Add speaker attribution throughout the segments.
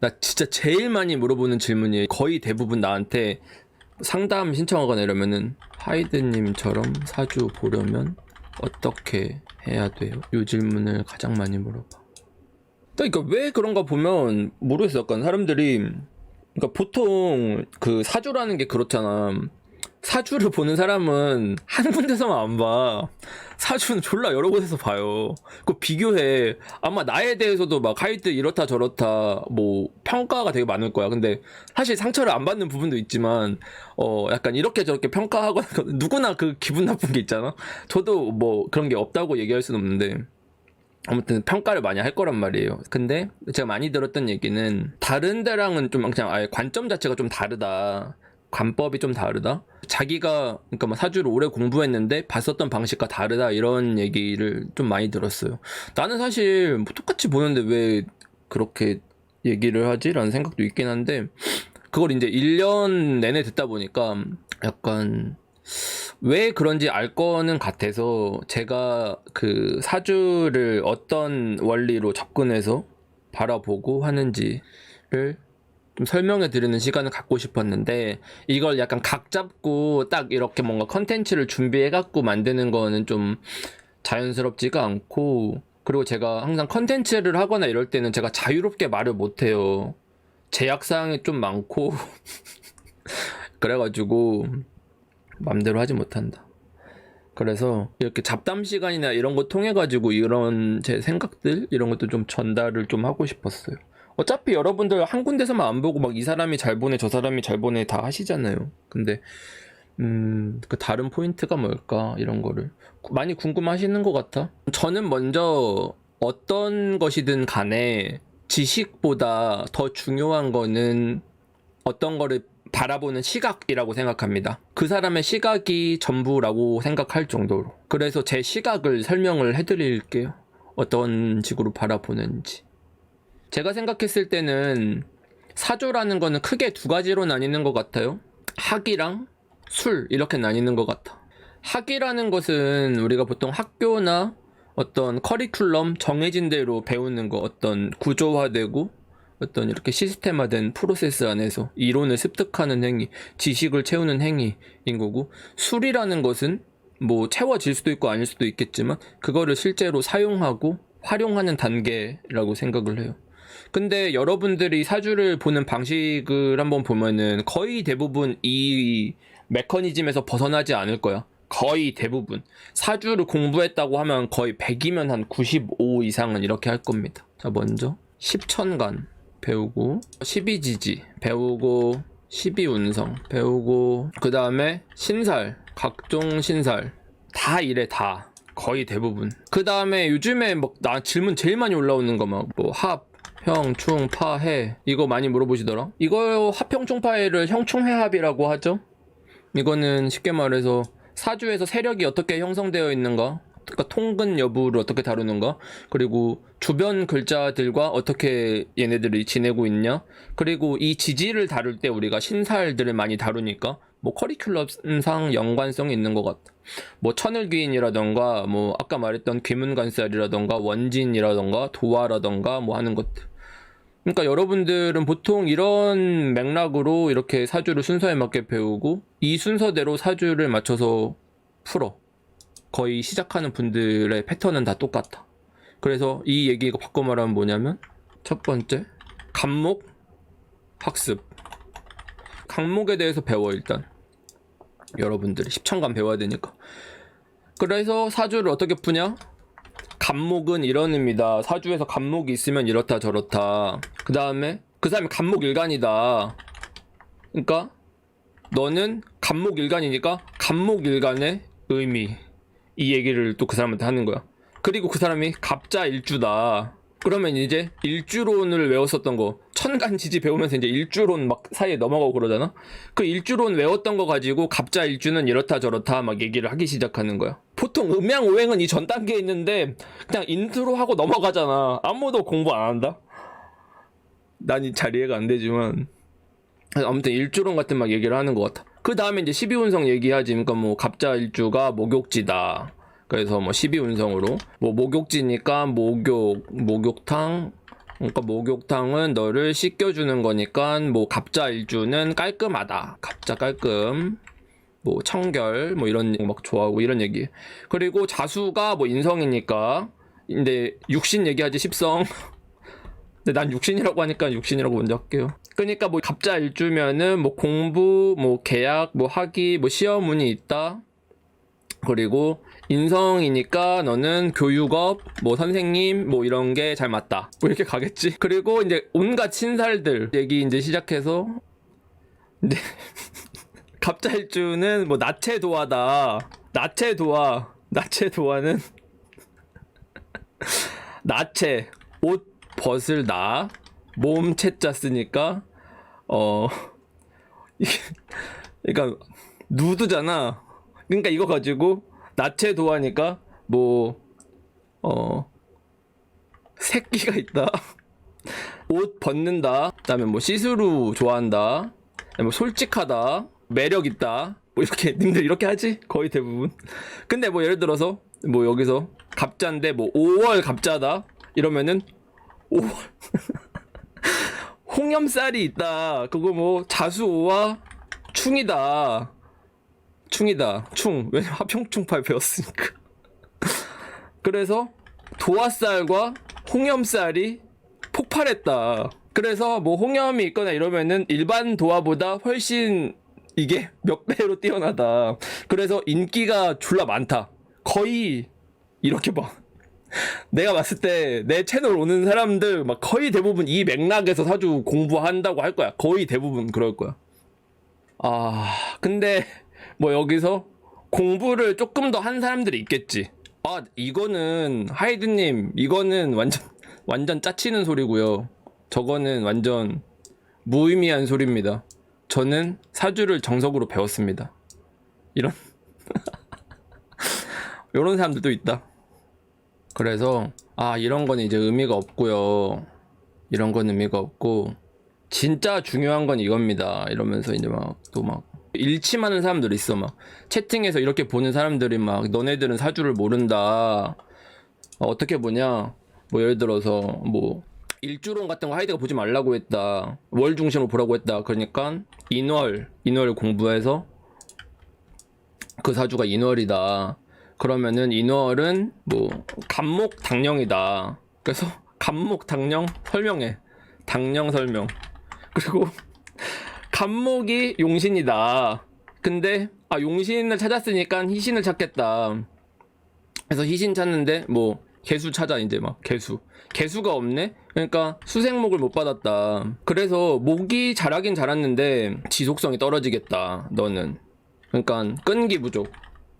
Speaker 1: 나 진짜 제일 많이 물어보는 질문이 거의 대부분 나한테 상담 신청하거나 이러면은 하이드님처럼 사주 보려면 어떻게 해야 돼요? 이 질문을 가장 많이 물어봐. 그러니까 왜 그런가 보면 모르겠어. 약간 사람들이 그러니까 보통 그 사주라는 게 그렇잖아. 사주를 보는 사람은 한 군데서만 안 봐. 사주는 졸라 여러 곳에서 봐요. 그 비교해. 아마 나에 대해서도 막 하이드 이렇다 저렇다 뭐 평가가 되게 많을 거야. 근데 사실 상처를 안 받는 부분도 있지만 어 약간 이렇게 저렇게 평가하거나 누구나 그 기분 나쁜 게 있잖아. 저도 뭐 그런 게 없다고 얘기할 수는 없는데 아무튼 평가를 많이 할 거란 말이에요. 근데 제가 많이 들었던 얘기는 다른 데랑은 좀 그냥 아예 관점 자체가 좀 다르다. 관법이 좀 다르다. 자기가 그러니까 뭐 사주를 오래 공부했는데 봤었던 방식과 다르다 이런 얘기를 좀 많이 들었어요. 나는 사실 뭐 똑같이 보는데 왜 그렇게 얘기를 하지라는 생각도 있긴 한데 그걸 이제 1년 내내 듣다 보니까 약간 왜 그런지 알 거는 같아서 제가 그 사주를 어떤 원리로 접근해서 바라보고 하는지를 좀 설명해 드리는 시간을 갖고 싶었는데 이걸 약간 각 잡고 딱 이렇게 뭔가 컨텐츠를 준비해 갖고 만드는 거는 좀 자연스럽지가 않고 그리고 제가 항상 컨텐츠를 하거나 이럴 때는 제가 자유롭게 말을 못 해요. 제약 사항이 좀 많고 그래가지고 맘대로 하지 못한다. 그래서 이렇게 잡담 시간이나 이런 거 통해 가지고 이런 제 생각들 이런 것도 좀 전달을 좀 하고 싶었어요. 어차피 여러분들 한 군데서만 안 보고 막 이 사람이 잘 보내 저 사람이 잘 보내 다 하시잖아요. 근데 음, 그 다른 포인트가 뭘까 이런 거를 많이 궁금하시는 것 같아. 저는 먼저 어떤 것이든 간에 지식보다 더 중요한 거는 어떤 거를 바라보는 시각이라고 생각합니다. 그 사람의 시각이 전부라고 생각할 정도로. 그래서 제 시각을 설명을 해드릴게요. 어떤 식으로 바라보는지. 제가 생각했을 때는 사조라는 거는 크게 두 가지로 나뉘는 것 같아요. 학이랑 술 이렇게 나뉘는 것 같아. 학이라는 것은 우리가 보통 학교나 어떤 커리큘럼 정해진 대로 배우는 거 어떤 구조화되고 어떤 이렇게 시스템화된 프로세스 안에서 이론을 습득하는 행위, 지식을 채우는 행위인 거고 술이라는 것은 뭐 채워질 수도 있고 아닐 수도 있겠지만 그거를 실제로 사용하고 활용하는 단계라고 생각을 해요. 근데 여러분들이 사주를 보는 방식을 한번 보면은 거의 대부분 이 메커니즘에서 벗어나지 않을 거야. 거의 대부분. 사주를 공부했다고 하면 거의 100이면 한 95 이상은 이렇게 할 겁니다. 자, 먼저 10천간 배우고 12지지 배우고 12운성 배우고 그 다음에 신살 각종 신살 다 이래 다 거의 대부분 그 다음에 요즘에 막 나 질문 제일 많이 올라오는 거 막 뭐 합 형충파해. 이거 많이 물어보시더라. 이거 합형충파해를 형충해합이라고 하죠? 이거는 쉽게 말해서 사주에서 세력이 어떻게 형성되어 있는가? 그러니까 통근 여부를 어떻게 다루는가? 그리고 주변 글자들과 어떻게 얘네들이 지내고 있냐? 그리고 이 지지를 다룰 때 우리가 신살들을 많이 다루니까 뭐 커리큘럼상 연관성이 있는 것 같다 뭐 천을귀인이라던가 뭐 아까 말했던 귀문관살이라던가 원진이라던가 도화라던가 뭐 하는 것들 그러니까 여러분들은 보통 이런 맥락으로 이렇게 사주를 순서에 맞게 배우고 이 순서대로 사주를 맞춰서 풀어. 거의 시작하는 분들의 패턴은 다 똑같아. 그래서 이 얘기가 바꿔 말하면 뭐냐면 첫 번째 간목 학습. 강목에 대해서 배워 일단. 여러분들이 10천간 배워야 되니까. 그래서 사주를 어떻게 푸냐? 간목은 이런 의미다. 사주에서 간목이 있으면 이렇다 저렇다. 그 다음에 그 사람이 간목 일간이다. 그러니까 너는 간목 일간이니까 간목 일간의 의미 이 얘기를 또 그 사람한테 하는 거야. 그리고 그 사람이 갑자 일주다. 그러면 이제 일주론을 외웠었던 거 천간지지 배우면서 이제 일주론 막 사이에 넘어가고 그러잖아. 그 일주론 외웠던 거 가지고 갑자 일주는 이렇다 저렇다 막 얘기를 하기 시작하는 거야. 보통 음양오행은 이 전 단계에 있는데 그냥 인트로 하고 넘어가잖아. 아무도 공부 안 한다. 난잘 이해가 안 되지만 아무튼 일주론 같은 막 얘기를 하는 것 같아. 그 다음에 이제 12운성 얘기하지. 그러니까 뭐 갑자 일주가 목욕지다. 그래서 뭐 12운성으로 뭐 목욕지니까 목욕, 목욕탕, 그러니까 목욕탕은 너를 씻겨주는 거니까 뭐 갑자 일주는 깔끔하다. 갑자 깔끔. 뭐 청결 뭐 이런 막 좋아하고 이런 얘기. 그리고 자수가 뭐 인성이니까 근데 육신 얘기하지 십성. 근데 난 육신이라고 하니까 육신이라고 먼저 할게요. 그러니까 뭐 갑자 일주면은 뭐 공부, 뭐 계약, 뭐 학위, 뭐 시험 운이 있다. 그리고 인성이니까 너는 교육업, 뭐 선생님, 뭐 이런 게 잘 맞다. 뭐 이렇게 가겠지. 그리고 이제 온갖 친살들 얘기 이제 시작해서 근데 갑자일주는 뭐 나체 도화다. 나체 도화. 나체 도화는 나체 옷 벗을 나. 몸 채자 쓰니까 어 이게 그러니까 누드잖아. 그러니까 이거 가지고 나체 도하니까 뭐 어 새끼가 있다. 옷 벗는다. 그다음에 뭐 시스루 좋아한다. 뭐 솔직하다. 매력 있다. 뭐 이렇게 님들 이렇게 하지? 거의 대부분. 근데 뭐 예를 들어서 뭐 여기서 갑자인데 뭐 5월 갑자다. 이러면은 5월 홍염살이 있다. 그거 뭐 자수오와 충이다. 충이다. 충. 왜냐면 화평충팔 배웠으니까. 그래서 도화살과 홍염살이 폭발했다. 그래서 뭐 홍염이 있거나 이러면은 일반 도화보다 훨씬 이게 몇 배로 뛰어나다. 그래서 인기가 졸라 많다. 거의 이렇게 봐. 내가 봤을 때 내 채널 오는 사람들 막 거의 대부분 이 맥락에서 사주 공부한다고 할 거야. 거의 대부분 그럴 거야. 아, 근데 뭐 여기서 공부를 조금 더 한 사람들이 있겠지. 아, 이거는 하이드님, 이거는 완전 완전 짜치는 소리고요. 저거는 완전 무의미한 소리입니다. 저는 사주를 정석으로 배웠습니다. 이런 이런 사람들도 있다. 그래서 아 이런 건 이제 의미가 없고요. 이런 건 의미가 없고 진짜 중요한 건 이겁니다. 이러면서 이제 막 또 막 일침하는 사람들 있어 막 채팅에서 이렇게 보는 사람들이 막 너네들은 사주를 모른다. 어, 어떻게 보냐? 뭐 예를 들어서 뭐 일주론 같은 거 하이드가 보지 말라고 했다. 월 중심으로 보라고 했다. 그러니까 인월 인월 공부해서 그 사주가 인월이다. 그러면은 인월은 뭐 간목 당령이다. 그래서 간목 당령 설명해. 당령 설명. 그리고 간목이 용신이다. 근데 아 용신을 찾았으니까 희신을 찾겠다. 그래서 희신 찾는데 뭐 개수 찾아 이제 막 개수. 개수가 없네. 그러니까 수생목을 못 받았다. 그래서 목이 자라긴 자랐는데 지속성이 떨어지겠다. 너는. 그러니까 끈기 부족.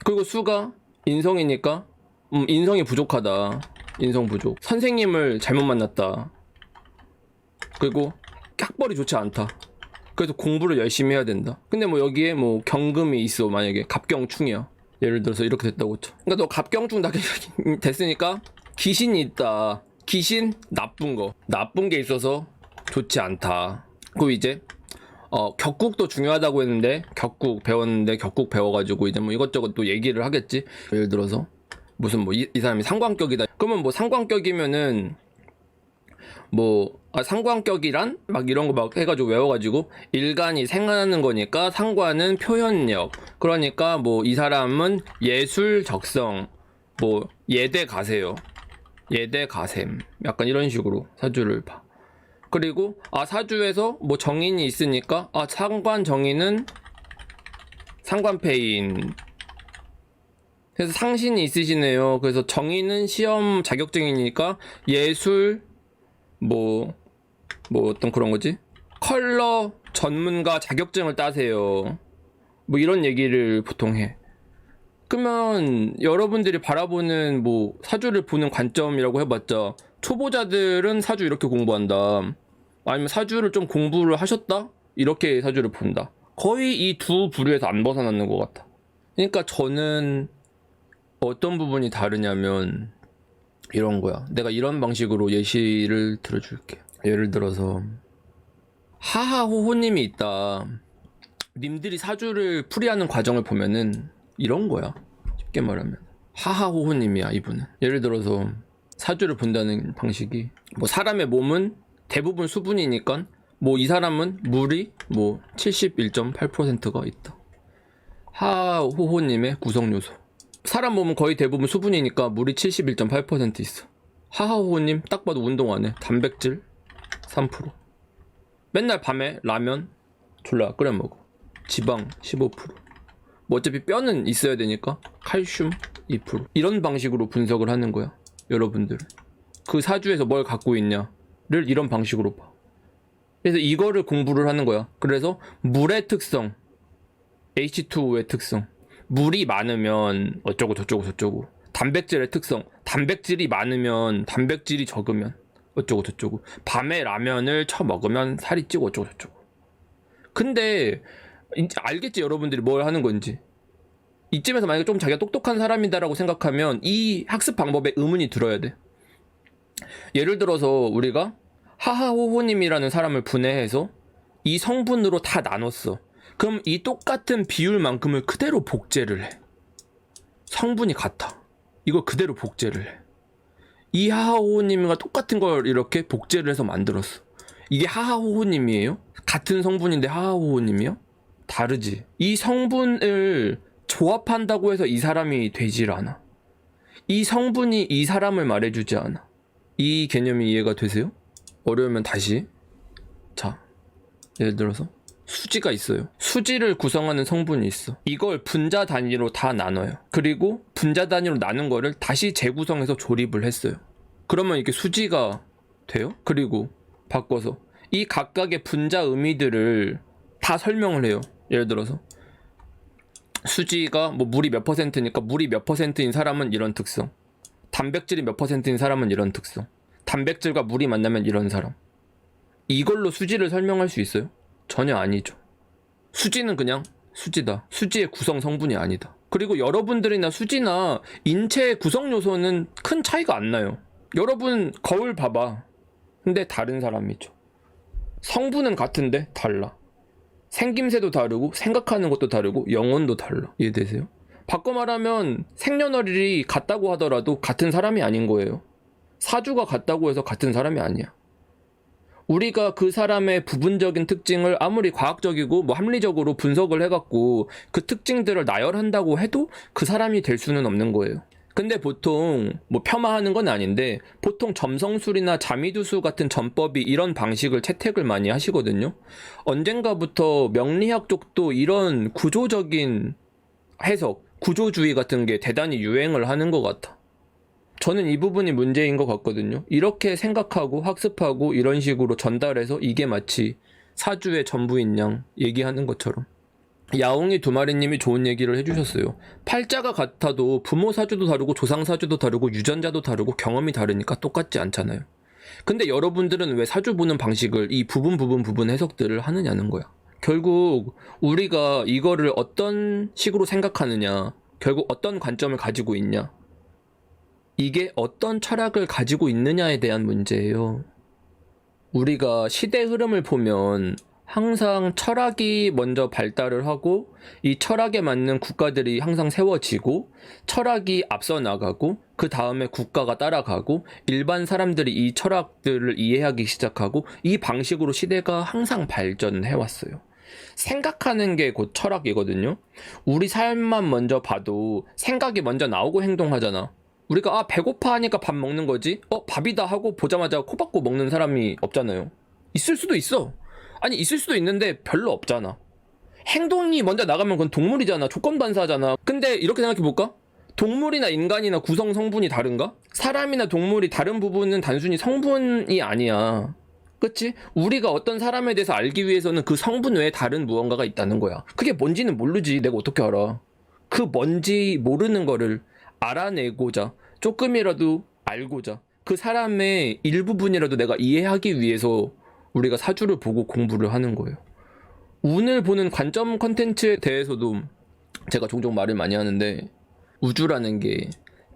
Speaker 1: 그리고 수가 인성이니까 음, 인성이 부족하다. 인성 부족. 선생님을 잘못 만났다. 그리고 학벌이 좋지 않다. 그래서 공부를 열심히 해야 된다. 근데 뭐 여기에 뭐 경금이 있어. 만약에 갑경충이야. 예를 들어서 이렇게 됐다고 쳐. 그러니까 너 갑경충 다 됐으니까 귀신이 있다. 귀신 나쁜 거. 나쁜 게 있어서 좋지 않다. 그리고 이제 어, 격국도 중요하다고 했는데, 격국 배웠는데, 격국 배워가지고, 이제 뭐 이것저것 또 얘기를 하겠지? 예를 들어서, 무슨 뭐, 이, 이 사람이 상관격이다. 그러면 뭐 상관격이면은, 뭐, 아, 상관격이란? 막 이런 거 막 해가지고 외워가지고, 일간이 생하는 거니까, 상관은 표현력. 그러니까 뭐, 이 사람은 예술 적성, 뭐, 예대 가세요. 예대 가셈. 약간 이런 식으로 사주를 봐. 그리고 아 사주에서 뭐 정인이 있으니까 아 상관 정인은 상관패인 그래서 상신이 있으시네요. 그래서 정인은 시험 자격증이니까 예술 뭐 뭐 어떤 그런 거지 컬러 전문가 자격증을 따세요. 뭐 이런 얘기를 보통 해. 그러면 여러분들이 바라보는 뭐 사주를 보는 관점이라고 해봤자 초보자들은 사주 이렇게 공부한다. 아니면 사주를 좀 공부를 하셨다? 이렇게 사주를 본다. 거의 이 두 부류에서 안 벗어나는 것 같아. 그러니까 저는 어떤 부분이 다르냐면 이런 거야. 내가 이런 방식으로 예시를 들어줄게. 예를 들어서 하하호호님이 있다. 님들이 사주를 풀이하는 과정을 보면은 이런 거야. 쉽게 말하면 하하호호님이야 이분은. 예를 들어서 사주를 본다는 방식이 뭐 사람의 몸은 대부분 수분이니까 뭐 이 사람은 물이 뭐 71.8%가 있다. 하호호님의 구성 요소. 사람 몸은 거의 대부분 수분이니까 물이 71.8% 있어. 하하호호님 딱 봐도 운동 안 해. 단백질 3%. 맨날 밤에 라면 졸라 끓여 먹어. 지방 15%. 뭐 어차피 뼈는 있어야 되니까 칼슘 2%. 이런 방식으로 분석을 하는 거야. 여러분들. 그 사주에서 뭘 갖고 있냐를 이런 방식으로 봐. 그래서 이거를 공부를 하는 거야. 그래서 물의 특성, H2O의 특성. 물이 많으면 어쩌고 저쩌고 저쩌고. 단백질의 특성. 단백질이 많으면 단백질이 적으면 어쩌고 저쩌고. 밤에 라면을 쳐 먹으면 살이 찌고 어쩌고 저쩌고. 근데 이제 알겠지 여러분들이 뭘 하는 건지. 이쯤에서 만약에 좀 자기가 똑똑한 사람이다라고 생각하면 이 학습 방법에 의문이 들어야 돼. 예를 들어서 우리가 하하호호님이라는 사람을 분해해서 이 성분으로 다 나눴어. 그럼 이 똑같은 비율만큼을 그대로 복제를 해. 성분이 같아. 이걸 그대로 복제를 해. 이 하하호호님과 똑같은 걸 이렇게 복제를 해서 만들었어. 이게 하하호호님이에요? 같은 성분인데 하하호호님이요? 다르지. 이 성분을 조합한다고 해서 이 사람이 되질 않아. 이 성분이 이 사람을 말해주지 않아. 이 개념이 이해가 되세요? 어려우면 다시. 자, 예를 들어서 수지가 있어요. 수지를 구성하는 성분이 있어. 이걸 분자 단위로 다 나눠요. 그리고 분자 단위로 나눈 거를 다시 재구성해서 조립을 했어요. 그러면 이게 수지가 돼요? 그리고 바꿔서 이 각각의 분자 의미들을 다 설명을 해요. 예를 들어서 수지가 뭐 물이 몇 퍼센트니까 물이 몇 퍼센트인 사람은 이런 특성. 단백질이 몇 퍼센트인 사람은 이런 특성. 단백질과 물이 만나면 이런 사람. 이걸로 수지를 설명할 수 있어요? 전혀 아니죠. 수지는 그냥 수지다. 수지의 구성 성분이 아니다. 그리고 여러분들이나 수지나 인체의 구성 요소는 큰 차이가 안 나요. 여러분 거울 봐봐. 근데 다른 사람이죠. 성분은 같은데 달라. 생김새도 다르고 생각하는 것도 다르고 영혼도 달라. 이해되세요? 바꿔 말하면 생년월일이 같다고 하더라도 같은 사람이 아닌 거예요. 사주가 같다고 해서 같은 사람이 아니야. 우리가 그 사람의 부분적인 특징을 아무리 과학적이고 뭐 합리적으로 분석을 해갖고 그 특징들을 나열한다고 해도 그 사람이 될 수는 없는 거예요. 근데 보통 뭐 폄하하는 건 아닌데 보통 점성술이나 자미두수 같은 전법이 이런 방식을 채택을 많이 하시거든요. 언젠가부터 명리학 쪽도 이런 구조적인 해석, 구조주의 같은 게 대단히 유행을 하는 것 같아. 저는 이 부분이 문제인 것 같거든요. 이렇게 생각하고 학습하고 이런 식으로 전달해서 이게 마치 사주의 전부인 양 얘기하는 것처럼. 야옹이 두 마리님이 좋은 얘기를 해주셨어요. 팔자가 같아도 부모 사주도 다르고 조상 사주도 다르고 유전자도 다르고 경험이 다르니까 똑같지 않잖아요. 근데 여러분들은 왜 사주 보는 방식을 이 부분 부분 부분 해석들을 하느냐는 거야. 결국 우리가 이거를 어떤 식으로 생각하느냐, 결국 어떤 관점을 가지고 있냐, 이게 어떤 철학을 가지고 있느냐에 대한 문제예요. 우리가 시대 흐름을 보면 항상 철학이 먼저 발달을 하고 이 철학에 맞는 국가들이 항상 세워지고 철학이 앞서 나가고 그 다음에 국가가 따라가고 일반 사람들이 이 철학들을 이해하기 시작하고 이 방식으로 시대가 항상 발전해 왔어요. 생각하는 게 곧 철학이거든요. 우리 삶만 먼저 봐도 생각이 먼저 나오고 행동하잖아. 우리가 아 배고파 하니까 밥 먹는 거지. 어 밥이다 하고 보자마자 코 박고 먹는 사람이 없잖아요. 있을 수도 있어. 아니 있을 수도 있는데 별로 없잖아. 행동이 먼저 나가면 그건 동물이잖아. 조건 반사잖아. 근데 이렇게 생각해 볼까? 동물이나 인간이나 구성 성분이 다른가? 사람이나 동물이 다른 부분은 단순히 성분이 아니야. 그치? 우리가 어떤 사람에 대해서 알기 위해서는 그 성분 외에 다른 무언가가 있다는 거야. 그게 뭔지는 모르지. 내가 어떻게 알아? 그 뭔지 모르는 거를 알아내고자 조금이라도 알고자 그 사람의 일부분이라도 내가 이해하기 위해서 우리가 사주를 보고 공부를 하는 거예요. 운을 보는 관점 컨텐츠에 대해서도 제가 종종 말을 많이 하는데 우주라는 게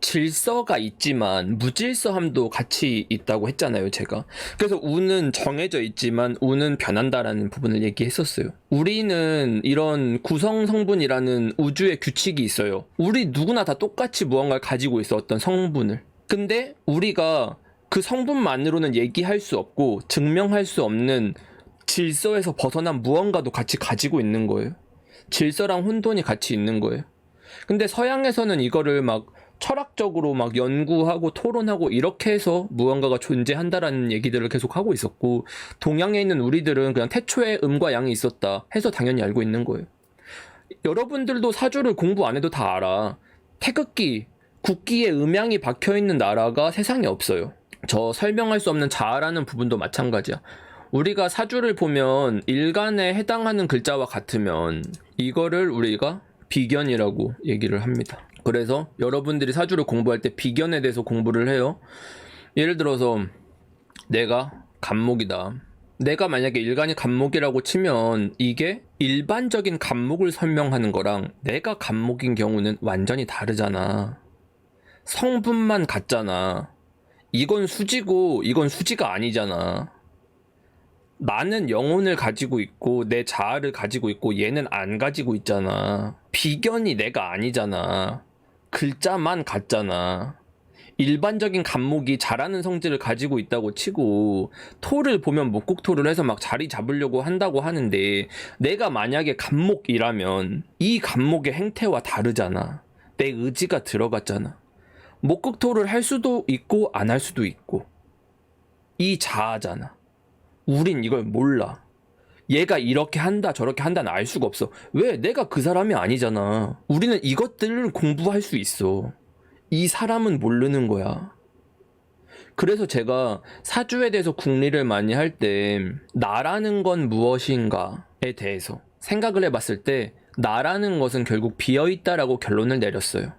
Speaker 1: 질서가 있지만 무질서함도 같이 있다고 했잖아요, 제가. 그래서 운은 정해져 있지만 운은 변한다라는 부분을 얘기했었어요. 우리는 이런 구성 성분이라는 우주의 규칙이 있어요. 우리 누구나 다 똑같이 무언가를 가지고 있어, 어떤 성분을. 근데 우리가 그 성분만으로는 얘기할 수 없고 증명할 수 없는 질서에서 벗어난 무언가도 같이 가지고 있는 거예요. 질서랑 혼돈이 같이 있는 거예요. 근데 서양에서는 이거를 막 철학적으로 막 연구하고 토론하고 이렇게 해서 무언가가 존재한다라는 얘기들을 계속 하고 있었고 동양에 있는 우리들은 그냥 태초에 음과 양이 있었다 해서 당연히 알고 있는 거예요. 여러분들도 사주를 공부 안 해도 다 알아. 태극기, 국기에 음양이 박혀 있는 나라가 세상에 없어요. 저 설명할 수 없는 자아라는 부분도 마찬가지야. 우리가 사주를 보면 일간에 해당하는 글자와 같으면 이거를 우리가 비견이라고 얘기를 합니다. 그래서 여러분들이 사주를 공부할 때 비견에 대해서 공부를 해요. 예를 들어서 내가 간목이다. 내가 만약에 일간이 간목이라고 치면 이게 일반적인 간목을 설명하는 거랑 내가 간목인 경우는 완전히 다르잖아. 성분만 같잖아. 이건 수지고 이건 수지가 아니잖아. 나는 영혼을 가지고 있고 내 자아를 가지고 있고 얘는 안 가지고 있잖아. 비견이 내가 아니잖아. 글자만 같잖아. 일반적인 간목이 잘하는 성질을 가지고 있다고 치고 토를 보면 목국토를 해서 막 자리 잡으려고 한다고 하는데 내가 만약에 간목이라면 이 간목의 행태와 다르잖아. 내 의지가 들어갔잖아. 목국토를 할 수도 있고 안 할 수도 있고 이 자아잖아. 우린 이걸 몰라. 얘가 이렇게 한다 저렇게 한다는 알 수가 없어. 왜? 내가 그 사람이 아니잖아. 우리는 이것들을 공부할 수 있어. 이 사람은 모르는 거야. 그래서 제가 사주에 대해서 궁리를 많이 할 때 나라는 건 무엇인가에 대해서 생각을 해봤을 때 나라는 것은 결국 비어있다라고 결론을 내렸어요.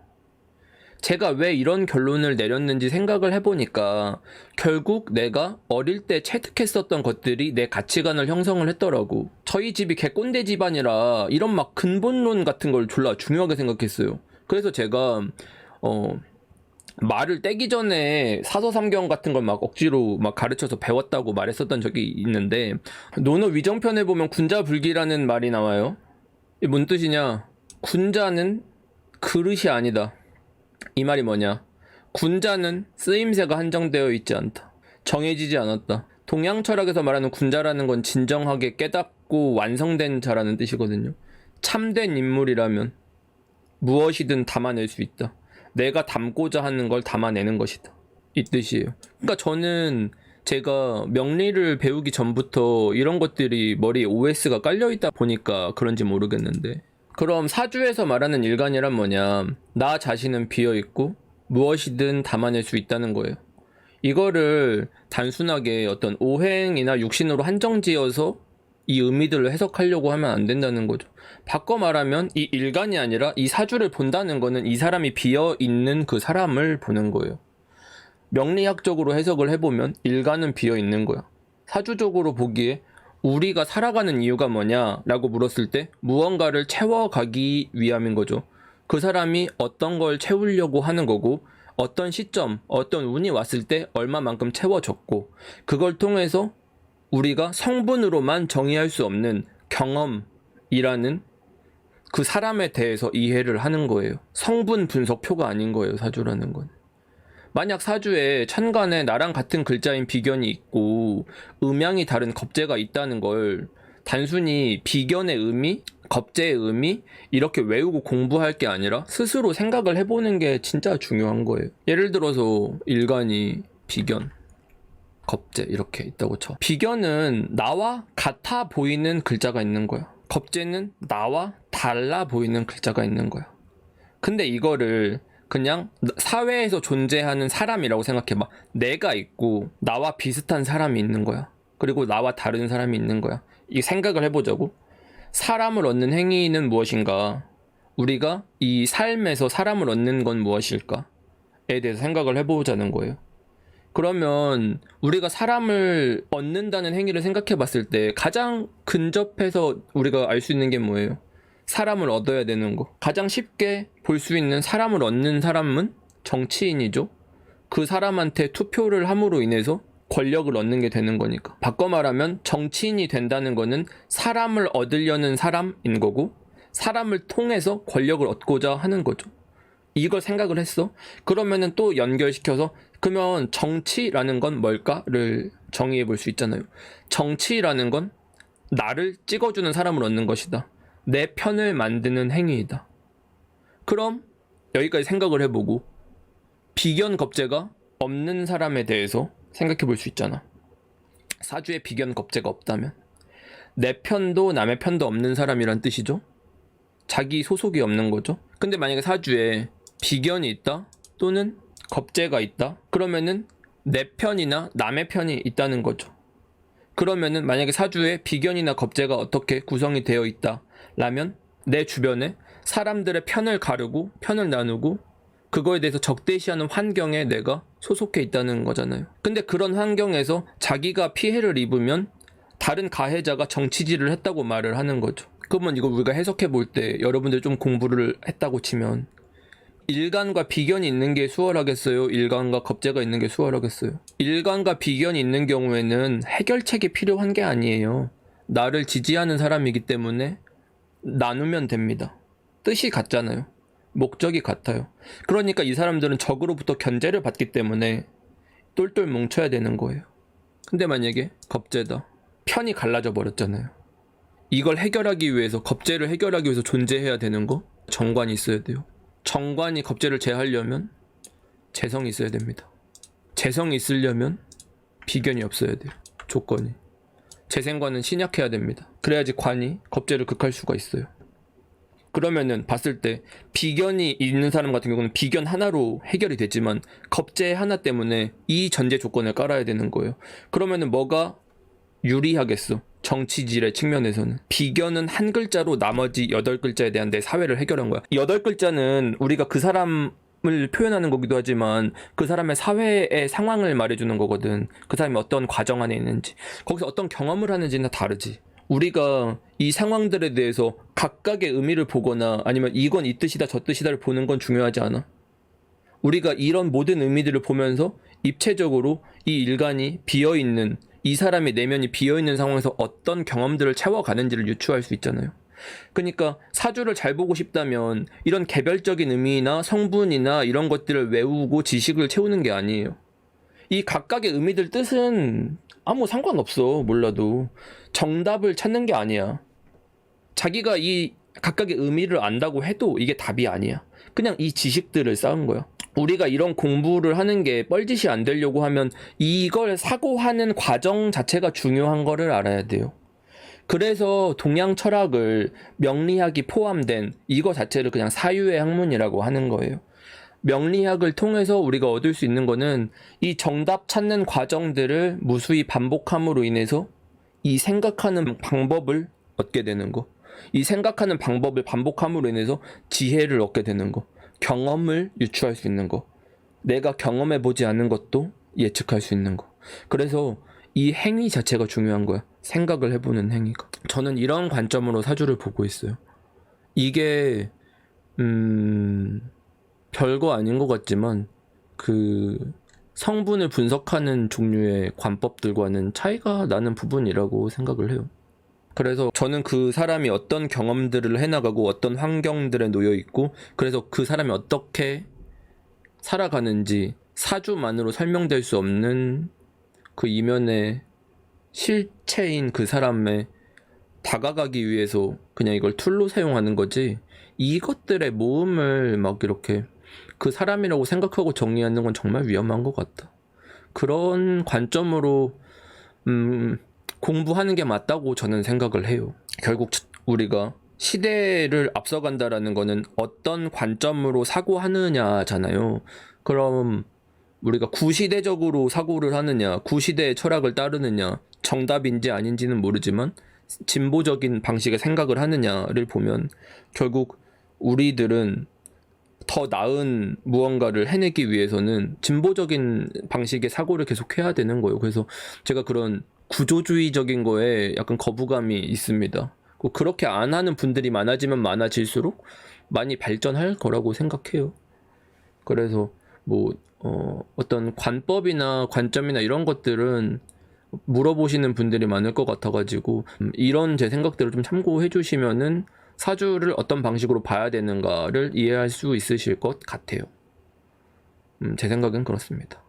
Speaker 1: 제가 왜 이런 결론을 내렸는지 생각을 해보니까 결국 내가 어릴 때 체득했었던 것들이 내 가치관을 형성을 했더라고. 저희 집이 개꼰대 집안이라 이런 막 근본론 같은 걸 졸라 중요하게 생각했어요. 그래서 제가 어 말을 떼기 전에 사서삼경 같은 걸 막 억지로 막 가르쳐서 배웠다고 말했었던 적이 있는데 논어 위정편에 보면 군자불기라는 말이 나와요. 이게 뭔 뜻이냐? 군자는 그릇이 아니다. 이 말이 뭐냐? 군자는 쓰임새가 한정되어 있지 않다. 정해지지 않았다. 동양 철학에서 말하는 군자라는 건 진정하게 깨닫고 완성된 자라는 뜻이거든요. 참된 인물이라면 무엇이든 담아낼 수 있다. 내가 담고자 하는 걸 담아내는 것이다. 이 뜻이에요. 그러니까 저는 제가 명리를 배우기 전부터 이런 것들이 머리에 OS가 깔려 있다 보니까 그런지 모르겠는데. 그럼 사주에서 말하는 일간이란 뭐냐? 나 자신은 비어 있고 무엇이든 담아낼 수 있다는 거예요. 이거를 단순하게 어떤 오행이나 육신으로 한정지어서 이 의미들을 해석하려고 하면 안 된다는 거죠. 바꿔 말하면 이 일간이 아니라 이 사주를 본다는 거는 이 사람이 비어 있는 그 사람을 보는 거예요. 명리학적으로 해석을 해보면 일간은 비어 있는 거야. 사주적으로 보기에 우리가 살아가는 이유가 뭐냐라고 물었을 때 무언가를 채워가기 위함인 거죠. 그 사람이 어떤 걸 채우려고 하는 거고 어떤 시점, 어떤 운이 왔을 때 얼마만큼 채워졌고 그걸 통해서 우리가 성분으로만 정의할 수 없는 경험이라는 그 사람에 대해서 이해를 하는 거예요. 성분 분석표가 아닌 거예요, 사주라는 건. 만약 사주에 천간에 나랑 같은 글자인 비견이 있고 음양이 다른 겁재가 있다는 걸 단순히 비견의 의미, 겁재의 의미 이렇게 외우고 공부할 게 아니라 스스로 생각을 해보는 게 진짜 중요한 거예요. 예를 들어서 일간이 비견, 겁재 이렇게 있다고 쳐. 비견은 나와 같아 보이는 글자가 있는 거야. 겁재는 나와 달라 보이는 글자가 있는 거야. 근데 이거를 그냥 사회에서 존재하는 사람이라고 생각해봐. 내가 있고 나와 비슷한 사람이 있는 거야. 그리고 나와 다른 사람이 있는 거야. 이 생각을 해보자고. 사람을 얻는 행위는 무엇인가? 우리가 이 삶에서 사람을 얻는 건 무엇일까? 에 대해서 생각을 해보자는 거예요. 그러면 우리가 사람을 얻는다는 행위를 생각해 봤을 때 가장 근접해서 우리가 알 수 있는 게 뭐예요? 사람을 얻어야 되는 거. 가장 쉽게 볼 수 있는 사람을 얻는 사람은 정치인이죠. 그 사람한테 투표를 함으로 인해서 권력을 얻는 게 되는 거니까. 바꿔 말하면 정치인이 된다는 거는 사람을 얻으려는 사람인 거고, 사람을 통해서 권력을 얻고자 하는 거죠. 이걸 생각을 했어. 그러면은 또 연결시켜서 그러면 정치라는 건 뭘까를 정의해 볼 수 있잖아요. 정치라는 건 나를 찍어주는 사람을 얻는 것이다. 내 편을 만드는 행위이다. 그럼 여기까지 생각을 해보고 비견 겁재가 없는 사람에 대해서 생각해 볼 수 있잖아. 사주에 비견 겁재가 없다면 내 편도 남의 편도 없는 사람이란 뜻이죠. 자기 소속이 없는 거죠. 근데 만약에 사주에 비견이 있다 또는 겁재가 있다 그러면은 내 편이나 남의 편이 있다는 거죠. 그러면은 만약에 사주에 비견이나 겁재가 어떻게 구성이 되어 있다 라면 내 주변에 사람들의 편을 가르고 편을 나누고 그거에 대해서 적대시하는 환경에 내가 소속해 있다는 거잖아요. 근데 그런 환경에서 자기가 피해를 입으면 다른 가해자가 정치질을 했다고 말을 하는 거죠. 그러면 이거 우리가 해석해 볼 때 여러분들 좀 공부를 했다고 치면 일간과 비견이 있는 게 수월하겠어요? 일간과 겁재가 있는 게 수월하겠어요? 일간과 비견이 있는 경우에는 해결책이 필요한 게 아니에요. 나를 지지하는 사람이기 때문에 나누면 됩니다. 뜻이 같잖아요. 목적이 같아요. 그러니까 이 사람들은 적으로부터 견제를 받기 때문에 똘똘 뭉쳐야 되는 거예요. 근데 만약에 겁재다. 편이 갈라져 버렸잖아요. 이걸 해결하기 위해서 겁재를 해결하기 위해서 존재해야 되는 거 정관이 있어야 돼요. 정관이 겁재를 제하려면 재성이 있어야 됩니다. 재성이 있으려면 비견이 없어야 돼요. 조건이. 재생관은 신약해야 됩니다. 그래야지 관이 겁재를 극할 수가 있어요. 그러면은 봤을 때 비견이 있는 사람 같은 경우는 비견 하나로 해결이 되지만 겁재 하나 때문에 이 전제 조건을 깔아야 되는 거예요. 그러면은 뭐가 유리하겠어? 정치질의 측면에서는 비견은 한 글자로 나머지 여덟 글자에 대한 내 사회를 해결한 거야. 여덟 글자는 우리가 그 사람 을 표현하는 거기도 하지만 그 사람의 사회의 상황을 말해주는 거거든. 그 사람이 어떤 과정 안에 있는지 거기서 어떤 경험을 하는지는 다르지. 우리가 이 상황들에 대해서 각각의 의미를 보거나 아니면 이건 이 뜻이다 저 뜻이다를 보는 건 중요하지 않아. 우리가 이런 모든 의미들을 보면서 입체적으로 이 일간이 비어 있는 이 사람의 내면이 비어 있는 상황에서 어떤 경험들을 채워가는지를 유추할 수 있잖아요. 그러니까 사주를 잘 보고 싶다면 이런 개별적인 의미나 성분이나 이런 것들을 외우고 지식을 채우는 게 아니에요. 이 각각의 의미들 뜻은 아무 상관없어 몰라도 정답을 찾는 게 아니야. 자기가 이 각각의 의미를 안다고 해도 이게 답이 아니야. 그냥 이 지식들을 쌓은 거야. 우리가 이런 공부를 하는 게 뻘짓이 안 되려고 하면 이걸 사고하는 과정 자체가 중요한 거를 알아야 돼요. 그래서 동양 철학을 명리학이 포함된 이거 자체를 그냥 사유의 학문이라고 하는 거예요. 명리학을 통해서 우리가 얻을 수 있는 거는 이 정답 찾는 과정들을 무수히 반복함으로 인해서 이 생각하는 방법을 얻게 되는 거. 이 생각하는 방법을 반복함으로 인해서 지혜를 얻게 되는 거. 경험을 유추할 수 있는 거. 내가 경험해 보지 않은 것도 예측할 수 있는 거. 그래서 이 행위 자체가 중요한 거야. 생각을 해보는 행위가. 저는 이런 관점으로 사주를 보고 있어요. 이게, 음, 별거 아닌 것 같지만, 그, 성분을 분석하는 종류의 관법들과는 차이가 나는 부분이라고 생각을 해요. 그래서 저는 그 사람이 어떤 경험들을 해나가고 어떤 환경들에 놓여 있고 그래서 그 사람이 어떻게 살아가는지 사주만으로 설명될 수 없는 그 이면의 실체인 그 사람에 다가가기 위해서 그냥 이걸 툴로 사용하는 거지 이것들의 모음을 막 이렇게 그 사람이라고 생각하고 정리하는 건 정말 위험한 것 같다. 그런 관점으로 음 공부하는 게 맞다고 저는 생각을 해요. 결국 우리가 시대를 앞서간다라는 거는 어떤 관점으로 사고하느냐잖아요. 그럼 우리가 구시대적으로 사고를 하느냐, 구시대의 철학을 따르느냐, 정답인지 아닌지는 모르지만 진보적인 방식의 생각을 하느냐를 보면 결국 우리들은 더 나은 무언가를 해내기 위해서는 진보적인 방식의 사고를 계속 해야 되는 거예요. 그래서 제가 그런 구조주의적인 거에 약간 거부감이 있습니다. 그렇게 안 하는 분들이 많아지면 많아질수록 많이 발전할 거라고 생각해요. 그래서 뭐 어, 어떤 관법이나 관점이나 이런 것들은 물어보시는 분들이 많을 것 같아가지고 음, 이런 제 생각들을 좀 참고해 주시면은 사주를 어떤 방식으로 봐야 되는가를 이해할 수 있으실 것 같아요. 음, 제 생각은 그렇습니다.